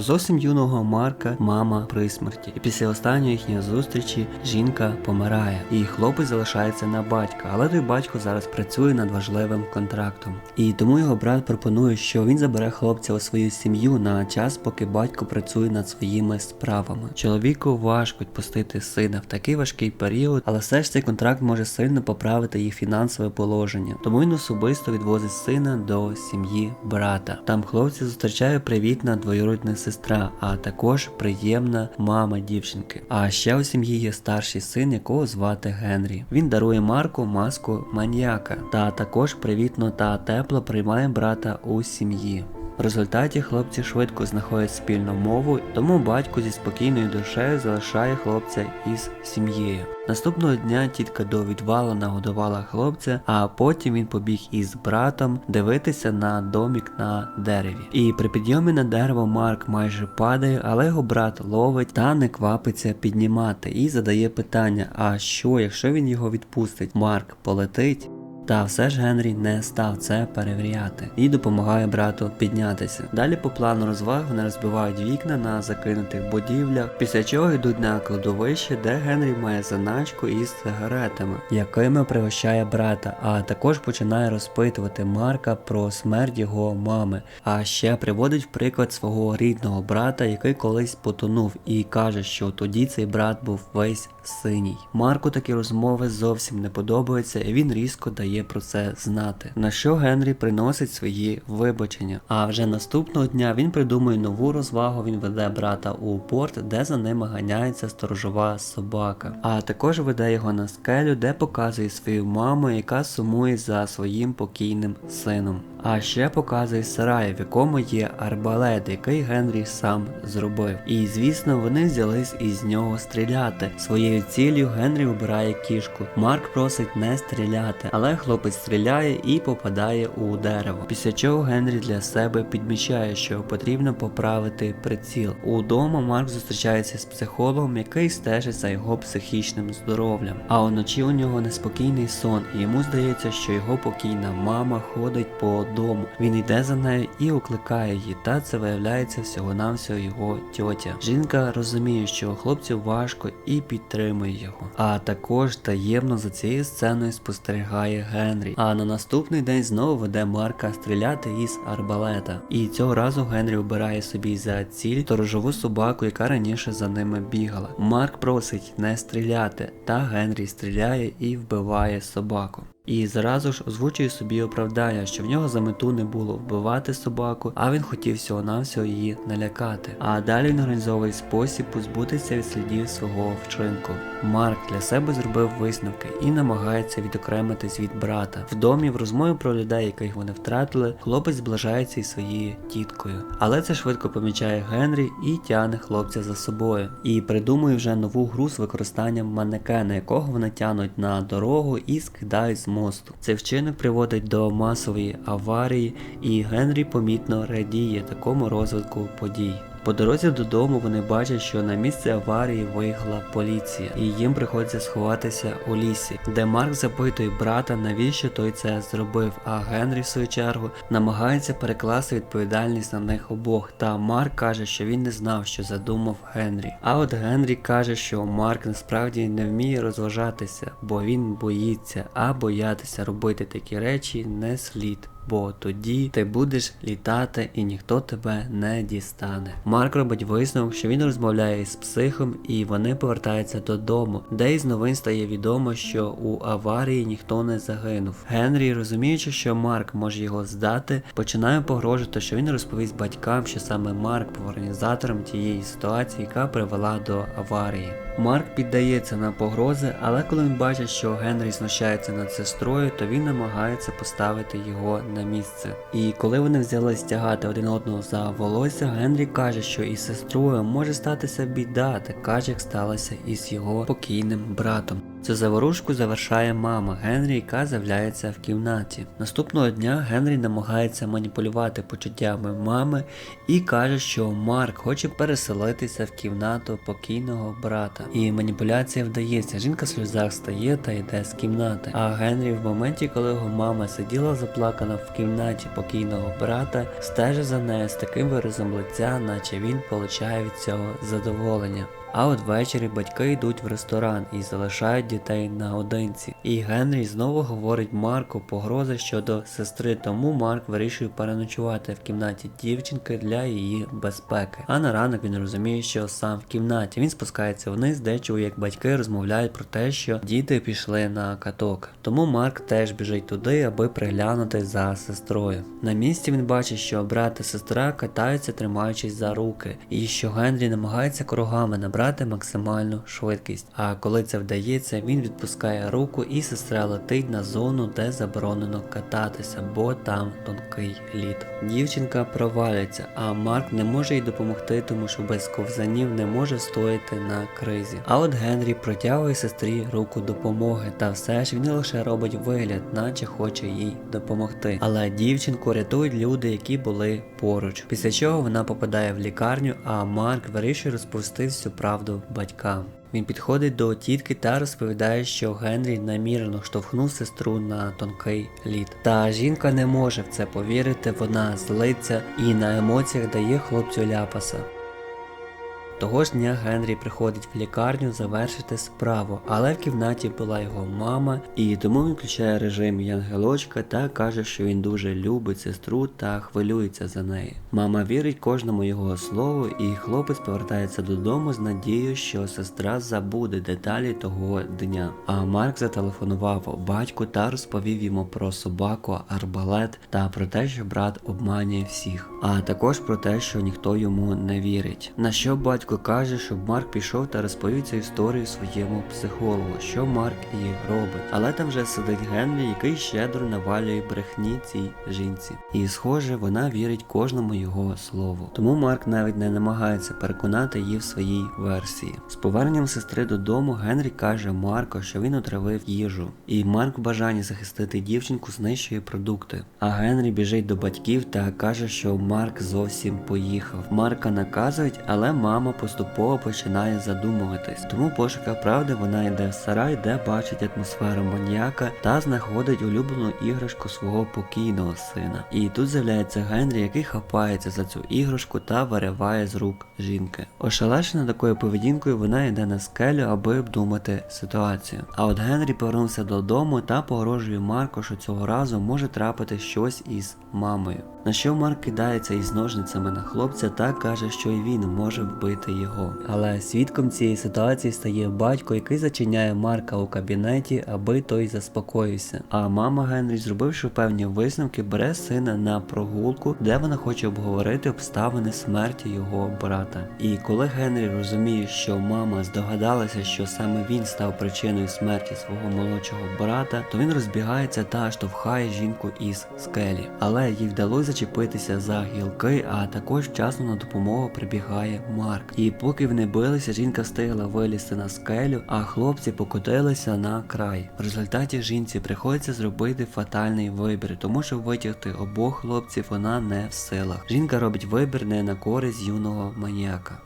Зовсім юного Марка мама при смерті, і після останньої їхньої зустрічі жінка помирає, і хлопець залишається на батька, але той батько зараз працює над важливим контрактом. І тому його брат пропонує, що він забере хлопця у свою сім'ю на час, поки батько працює над своїми справами. Чоловіку важко відпустити сина в такий важкий період, але все ж цей контракт може сильно поправити їх фінансове положення. Тому він особисто відвозить сина до сім'ї брата. Там хлопці зустрічає привітна двоюродна сестра, а також приємна мама дівчинки. А ще у сім'ї є старший син, якого звати Генрі. Він дарує Марку маску маніяка та також привітно та тепло приймає брата у сім'ї. В результаті хлопці швидко знаходять спільну мову, тому батько зі спокійною душею залишає хлопця із сім'єю. Наступного дня тітка до відвалу нагодувала хлопця, а потім він побіг із братом дивитися на домік на дереві. І при підйомі на дерево Марк майже падає, але його брат ловить та не квапиться піднімати і задає питання: а що, якщо він його відпустить? Марк полетить? Та все ж Генрі не став це перевіряти і допомагає брату піднятися. Далі по плану розваг вони розбивають вікна на закинутих будівлях, після чого йдуть на кладовище, де Генрі має заначку із сигаретами, якими пригощає брата, а також починає розпитувати Марка про смерть його мами. А ще приводить в приклад свого рідного брата, який колись потонув, і каже, що тоді цей брат був весь синій. Марку такі розмови зовсім не подобаються, і він різко дає про це знати. На що Генрі приносить свої вибачення. А вже наступного дня він придумує нову розвагу. Він веде брата у порт, де за ними ганяється сторожова собака. А також веде його на скелю, де показує свою маму, яка сумує за своїм покійним сином. А ще показує сарай, в якому є арбалет, який Генрі сам зробив. І звісно, вони взялись із нього стріляти. Своєю ціллю Генрі обирає кішку. Марк просить не стріляти, але хлопець стріляє і попадає у дерево. Після чого Генрі для себе підмічає, що потрібно поправити приціл. Удома Марк зустрічається з психологом, який стежить за його психічним здоров'ям. А вночі у нього неспокійний сон, і йому здається, що його покійна мама ходить по дому. Він йде за нею і окликає її, та це виявляється всього-навсього його тьотя. Жінка розуміє, що хлопцю важко і підтримує його. А також таємно за цією сценою спостерігає Генрі. А на наступний день знову веде Марка стріляти із арбалета. І цього разу Генрі обирає собі за ціль сторожову собаку, яка раніше за ними бігала. Марк просить не стріляти, та Генрі стріляє і вбиває собаку. І зразу ж озвучує собі оправдання, що в нього за мету не було вбивати собаку, а він хотів всього-навсього її налякати. А далі він організовує спосіб позбутися від слідів свого вчинку. Марк для себе зробив висновки і намагається відокремитись від брата. В домі в розмові про людей, яких вони втратили, хлопець зближається із своєю тіткою. Але це швидко помічає Генрі і тягне хлопця за собою. І придумує вже нову гру з використанням манекена, якого вони тянуть на дорогу і скидають з мосту. Цей вчинок приводить до масової аварії, і Генрі помітно радіє такому розвитку подій. По дорозі додому вони бачать, що на місце аварії виїхала поліція, і їм приходиться сховатися у лісі, де Марк запитує брата, навіщо той це зробив. А Генрі, в свою чергу, намагається перекласти відповідальність на них обох. Та Марк каже, що він не знав, що задумав Генрі. А от Генрі каже, що Марк насправді не вміє розважатися, бо він боїться, а боятися робити такі речі не слід бо тоді ти будеш літати і ніхто тебе не дістане. Марк робить висновок, що він розмовляє з психом, і вони повертаються додому, де із новин стає відомо, що у аварії ніхто не загинув. Генрі, розуміючи, що Марк може його здати, починає погрожувати, що він розповість батькам, що саме Марк був організатором тієї ситуації, яка привела до аварії. Марк піддається на погрози, але коли він бачить, що Генрі знущається над сестрою, то він намагається поставити його на місце. І коли вони взялись тягати один одного за волосся, Генрі каже, що із сестрою може статися біда, така ж як сталося із його покійним братом. Цю заворушку завершає мама Генрі, яка з'являється в кімнаті. Наступного дня Генрі намагається маніпулювати почуттями мами і каже, що Марк хоче переселитися в кімнату покійного брата. І маніпуляція вдається. Жінка в сльозах стає та йде з кімнати. А Генрі в моменті, коли його мама сиділа заплакана в кімнаті покійного брата, стежить за нею з таким виразом лиця, наче він получає від цього задоволення. А от ввечері батьки йдуть в ресторан і залишають дітей наодинці. І Генрі знову говорить Марку погрози щодо сестри, тому Марк вирішує переночувати в кімнаті дівчинки для її безпеки. А на ранок він розуміє, що сам в кімнаті. Він спускається вниз, де чує, як батьки розмовляють про те, що діти пішли на каток. Тому Марк теж біжить туди, аби приглянути за сестрою. На місці він бачить, що брат та сестра катаються, тримаючись за руки, і що Генрі намагається кругами набрати максимальну швидкість. А коли це вдається, він відпускає руку, і сестра летить на зону, де заборонено кататися, бо там тонкий лід. Дівчинка провалюється, а Марк не може їй допомогти, тому що без ковзанів не може стояти на кризі. А от Генрі протягує сестрі руку допомоги, та все ж він лише робить вигляд, наче хоче їй допомогти. Але дівчинку рятують люди, які були поруч. Після чого вона попадає в лікарню, а Марк вирішує розповісти всю правду батькам. Він підходить до тітки та розповідає, що Генрі намірено штовхнув сестру на тонкий лід. Та жінка не може в це повірити, вона злиться і на емоціях дає хлопцю ляпаса. Того ж дня Генрі приходить в лікарню завершити справу, але в кімнаті була його мама, і тому він включає режим Янгелочка та каже, що він дуже любить сестру та хвилюється за неї. Мама вірить кожному його слову, і хлопець повертається додому з надією, що сестра забуде деталі того дня. А Марк зателефонував батьку та розповів йому про собаку, арбалет та про те, що брат обманює всіх, а також про те, що ніхто йому не вірить. На що батько каже, щоб Марк пішов та розповів цю історію своєму психологу, що Марк і робить. Але там вже сидить Генрі, який щедро навалює брехні цій жінці. І схоже, вона вірить кожному його слову. Тому Марк навіть не намагається переконати її в своїй версії. З поверненням сестри додому Генрі каже Марко, що він отравив їжу. І Марк в бажанні захистити дівчинку знищує продукти. А Генрі біжить до батьків та каже, що Марк зовсім поїхав. Марка наказують, але мама поступово починає задумуватись. Тому в пошуках правди вона йде в сарай, де бачить атмосферу маніяка та знаходить улюблену іграшку свого покійного сина. І тут з'являється Генрі, який хапається за цю іграшку та вириває з рук жінки. Ошелешена такою поведінкою, вона йде на скелю, аби обдумати ситуацію. А от Генрі повернувся додому та погрожує Марко, що цього разу може трапити щось із мамою. На що Марк кидається із ножницями на хлопця та каже, що і він може вбити його. Але свідком цієї ситуації стає батько, який зачиняє Марка у кабінеті, аби той заспокоївся. А мама Генрі, зробивши певні висновки, бере сина на прогулку, де вона хоче обговорити обставини смерті його брата. І коли Генрі розуміє, що мама здогадалася, що саме він став причиною смерті свого молодшого брата, то він розбігається та штовхає жінку із скелі. Але їй вдалося зачепитися за гілки, а також вчасно на допомогу прибігає Марк. І поки вони билися, жінка встигла вилізти на скелю, а хлопці покотилися на край. В результаті жінці приходиться зробити фатальний вибір, тому що витягти обох хлопців вона не в силах. Жінка робить вибір не на користь юного маніяка.